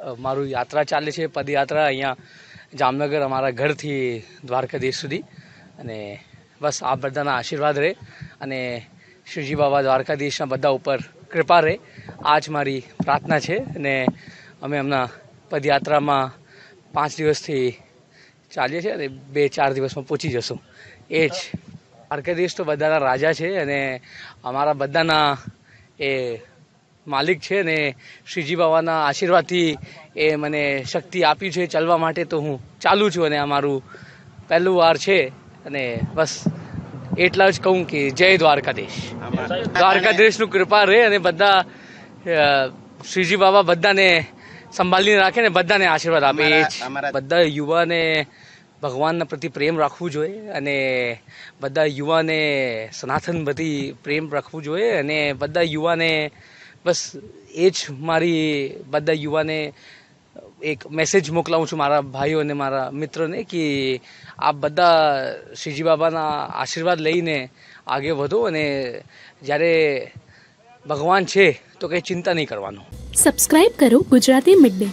અ, મારું યાત્રા ચાલે છે પદયાત્રા અહીંયા જામનગર અમારા ઘરથી દ્વારકાધીશ સુધી. અને બસ આ બધાના આશીર્વાદ રહે. અને શ્રીજી બાબા દ્વારકાધીશના બધા ઉપર કૃપા રહે. આ જ મારી પ્રાર્થના છે અને અમે હમણાં પદયાત્રામાં પાંચ દિવસથી ચાલીએ છીએ અને બે ચાર દિવસમાં પહોંચી જશું. એ જ દ્વારકાધીશ તો બધાના રાજા છે અને અમારા બધાના એ માલિક છે ને શ્રીજી બાબાના આશીર્વાદથી એ મને શક્તિ આપી છે. ચાલવા માટે તો હું ચાલુ છું અને આ મારું પહેલું વાર છે અને બસ એટલા જ કહું કે જય દ્વારકાધીશ. દ્વારકાધીશનું કૃપા રહે અને બધા શ્રીજી બાબા બધાને સંભાળીને રાખે ને બધાને આશીર્વાદ આપે. એ જ બધા યુવાને ભગવાનના પ્રતિ પ્રેમ રાખવું જોઈએ અને બધા યુવાને સનાતન બધી પ્રેમ રાખવું જોઈએ અને બધા યુવાને બસ એ જ મારી બધા યુવાને એક મેસેજ મોકલાવું છું મારા ભાઈઓ અને મારા મિત્રોને કે આપ બધા શ્રીજી બાબાના આશીર્વાદ લઈને આગે વધો અને જ્યારે ભગવાન છે તો કંઈ ચિંતા નહીં કરવાનું. સબસ્ક્રાઇબ કરો Gujarati mid day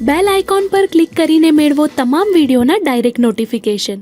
bell icon પર ક્લિક કરીને મેળવો તમામ વિડીયોના ડાયરેક્ટ નોટિફિકેશન